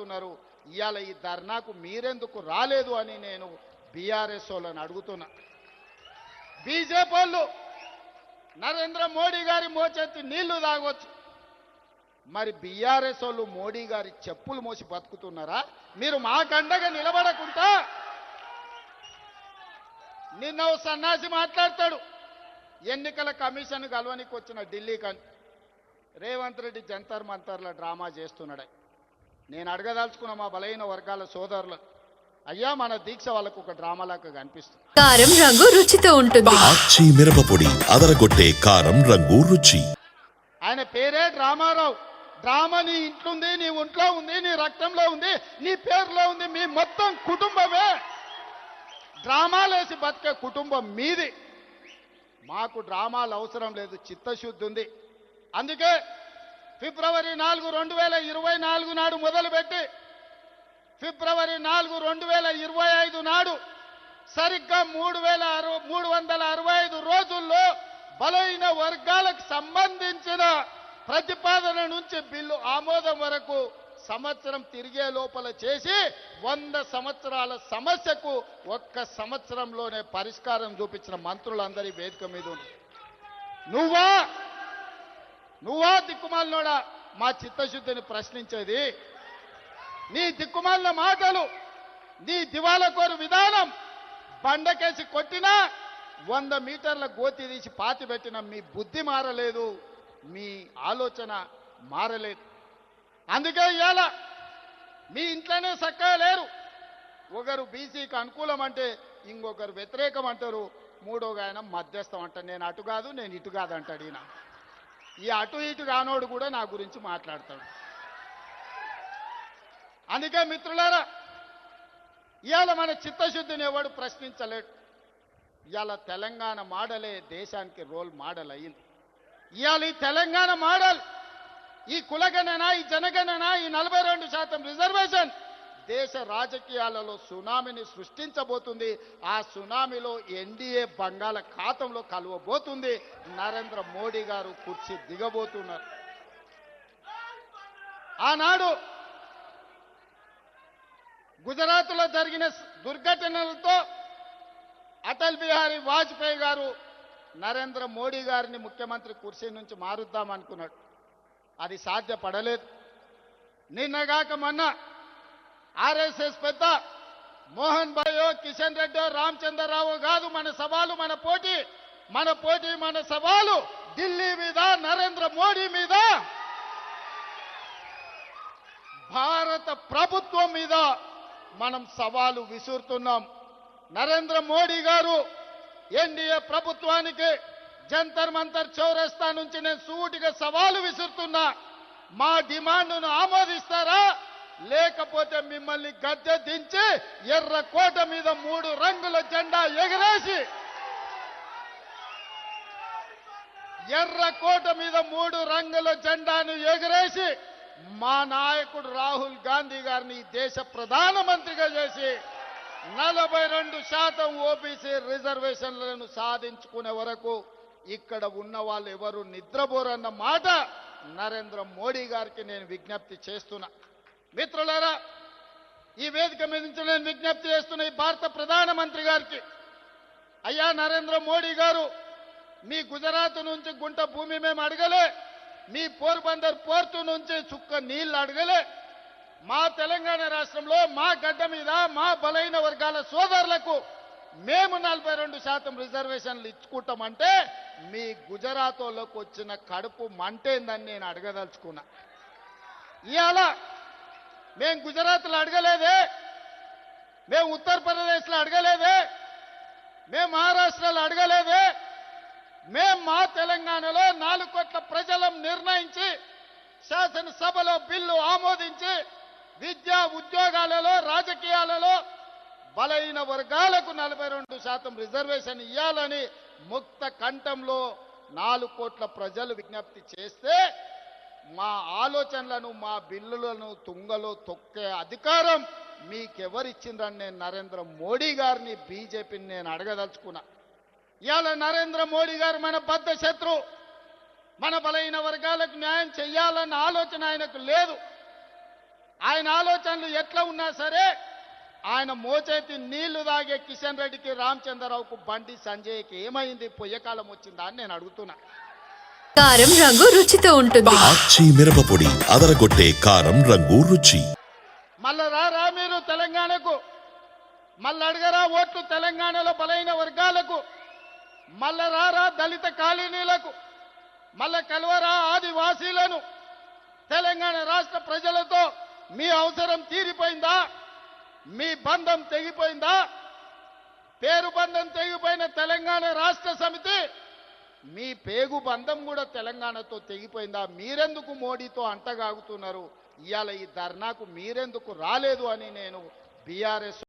అడుగుతున్నారు ఇవాళ ఈ ధర్నాకు మీరెందుకు రాలేదు అని నేను బీఆర్ఎస్ వాళ్ళని అడుగుతున్నా. బీజేపీ వాళ్ళు నరేంద్ర మోడీ గారి మోచెత్తి నీళ్ళు తాగొచ్చు. మరి బీఆర్ఎస్ వాళ్ళు మోడీ గారి చెప్పులు మోసి బతుకుతున్నారా? మీరు మాకండగా నిలబడకుండా నిన్న ఓ సన్నాసి మాట్లాడతాడు. ఎన్నికల కమిషన్ కలవనికి వచ్చిన ఢిల్లీ కన్ రేవంత్ రెడ్డి జంతర్ మంతర్ల డ్రామా చేస్తున్నాడు నేను అడగదలుచుకున్న మా బలైన వర్గాల సోదరులు అయ్యా మన దీక్ష వాళ్ళకు ఒక డ్రామాలాగా కనిపిస్తుంది. కారం రంగు రుచితో ఉంటుంది. ఆచి మిరపపొడి అదరగొట్టే కారం రంగు రుచి. ఆయన పేరే డ్రామారావు డ్రామా నీ ఇంట్లో ఉంది నీ ఒంట్లో ఉంది నీ రక్తంలో ఉంది నీ పేరులో ఉంది మీ మొత్తం కుటుంబమే. డ్రామాలేసి బతికే కుటుంబం మీది. మాకు డ్రామాలు అవసరం లేదు చిత్తశుద్ధి ఉంది. అందుకే ఫిబ్రవరి నాలుగు రెండు వేల ఇరవై నాలుగు నాడు మొదలుపెట్టి ఫిబ్రవరి నాలుగు రెండు వేల ఇరవై ఐదు నాడు సరిగ్గా మూడు వేల అరవై మూడు వందల అరవై ఐదు రోజుల్లో బలైన వర్గాలకు సంబంధించిన ప్రతిపాదన నుంచి బిల్లు ఆమోదం వరకు సంవత్సరం తిరిగే లోపల చేసి వంద సంవత్సరాల సమస్యకు ఒక్క సంవత్సరంలోనే పరిష్కారం చూపించిన మంత్రులందరి వేదిక మీద ఉంది. నువ్వా నువ్వా దిక్కుమాలినోడా? మా చిత్తశుద్ధిని ప్రశ్నించేది. నీ దిక్కుమాలిన మాటలు నీ దివాలకోరు విధానం బండకేసి కొట్టినా వంద మీటర్ల గోతి తీసి పాతి పెట్టిన మీ బుద్ధి మారలేదు మీ ఆలోచన మారలేదు. అందుకే ఇవాళ మీ ఇంట్లోనే చక్కగా లేరు. ఒకరు బీసీకి అనుకూలం అంటే ఇంకొకరు వ్యతిరేకం అంటారు. మూడో ఆయన మధ్యస్థం అంట. నేను అటు కాదు నేను ఇటు కాదు అంటాడు ఈయన. ఈ అటు ఇటు రానోడు కూడా నా గురించి మాట్లాడతాడు. అందుకే మిత్రులారా ఇవాళ మన చిత్తశుద్ధిని ఎవడు ప్రశ్నించలేడు. ఇవాళ తెలంగాణ మోడలే దేశానికి రోల్ మోడల్ అయ్యింది ఇవాళ ఈ తెలంగాణ మోడల్ ఈ కులగణన ఈ జనగణన ఈ నలభై రెండు శాతం రిజర్వేషన్ దేశ రాజకీయాలలో సునామీని సృష్టించబోతుంది. ఆ సునామీలో ఎన్డీఏ బంగాళాఖాతంలో కలవబోతుంది. నరేంద్ర మోడీ గారు కుర్చీ దిగబోతున్నారు. ఆనాడు గుజరాత్లో జరిగిన దుర్ఘటనలతో అటల్ బిహారీ వాజ్పేయి గారు నరేంద్ర మోడీ గారిని ముఖ్యమంత్రి కుర్చీ నుంచి మారుద్దాం అనుకున్నాడు. అది సాధ్యపడలేదు. నిన్నగాక మొన్న ఆర్ఎస్ఎస్ పెద్ద మోహన్ భాయో కిషన్ రెడ్డో రామచంద్రరావు కాదు మన సవాలు మన పోటీ. మన పోటీ మన సవాలు ఢిల్లీ మీద నరేంద్ర మోడీ మీద. భారత ప్రభుత్వం మీద మనం సవాలు విసురుతున్నాం. నరేంద్ర మోడీ గారు ఎన్డీఏ ప్రభుత్వానికి జంతర్ మంతర్ చౌరస్తా నుంచి నేను సూటిగా సవాలు విసురుతున్నా. మా డిమాండ్ను ఆమోదిస్తారా? లేకపోతే మిమ్మల్ని గద్దె దించి ఎర్ర కోట మీద మూడు రంగుల జెండా ఎగరేసి ఎర్ర కోట మీద మూడు రంగుల జెండాను ఎగరేసి మా నాయకుడు రాహుల్ గాంధీ గారిని దేశ ప్రధానమంత్రిగా చేసి నలభై రెండు శాతం ఓబీసీ రిజర్వేషన్లను సాధించుకునే వరకు ఇక్కడ ఉన్న వాళ్ళు ఎవరు నిద్రపోరన్న మాట నరేంద్ర మోడీ గారికి నేను విజ్ఞప్తి చేస్తున్నా. మిత్రులారా ఈ వేదిక మీద నుంచి నేను విజ్ఞప్తి చేస్తున్న ఈ భారత ప్రధానమంత్రి గారికి అయ్యా నరేంద్ర మోడీ గారు మీ గుజరాత్ నుంచి గుంట భూమి మేము అడగలే మీ పోర్బందర్ పోర్టు నుంచి చుక్క నీళ్ళు అడగలే మా తెలంగాణ రాష్ట్రంలో మా గడ్డ మీద మా బలైన వర్గాల సోదరులకు మేము నలభై రెండు శాతం రిజర్వేషన్లు ఇచ్చుకుంటామంటే మీ గుజరాతోలోకి వచ్చిన కడుపు మంటేందని నేను అడగదలుచుకున్నా. ఇవాళ మేము గుజరాత్లో అడగలేదే. మేము ఉత్తరప్రదేశ్లో అడగలేదే. మేము మహారాష్ట్రలో అడగలేదే. మేం మా తెలంగాణలో నాలుగు కోట్ల ప్రజలం నిర్ణయించి శాసనసభలో బిల్లు ఆమోదించి విద్యా ఉద్యోగాలలో రాజకీయాలలో బలైన వర్గాలకు నలభై రెండు శాతం రిజర్వేషన్ ఇవ్వాలని ముక్త కంఠంలో నాలుగు కోట్ల ప్రజలు విజ్ఞప్తి చేస్తే మా ఆలోచనలను మా బిల్లులను తుంగలో తొక్కే అధికారం మీకెవరిచ్చిండ్రని నేను నరేంద్ర మోడీ గారిని బీజేపీని నేను అడగదలుచుకున్నా. ఇవాళ నరేంద్ర మోడీ గారు మన బద్ద శత్రు. మన బలైన వర్గాలకు న్యాయం చేయాలన్న ఆలోచన ఆయనకు లేదు. ఆయన ఆలోచనలు ఎట్లా ఉన్నా సరే ఆయన మోచేతి నీళ్ళు తాగే కిషన్ రెడ్డికి రామచంద్రరావుకు బండి సంజయ్కి ఏమైంది? పొయ్యకాలం వచ్చిందా అని నేను అడుగుతున్నా. కారం రంగు రుచితో ఉంటుంది. ఆచి మిరపపొడి అదరగొట్టే కారం రంగు రుచి. మళ్ళా రారా మీరు తెలంగాణకు. మళ్ళీ అడగరా ఓట్లు తెలంగాణలో బలైన వర్గాలకు. మళ్ళా రారా దళిత కాలనీలకు. మళ్ళా కలవరా ఆదివాసీలను. తెలంగాణ రాష్ట్ర ప్రజలతో మీ అవసరం తీరిపోయిందా? మీ బంధం తెగిపోయిందా? పేరు బంధం తెగిపోయిన తెలంగాణ రాష్ట్ర సమితి మీ పేగు బంధం కూడా తెలంగాణతో తెగిపోయిందా? మీరెందుకు మోడీతో అంటగాగుతున్నారు? ఇవాళ ఈ ధర్నాకు మీరెందుకు రాలేదు అని నేను బీఆర్ఎస్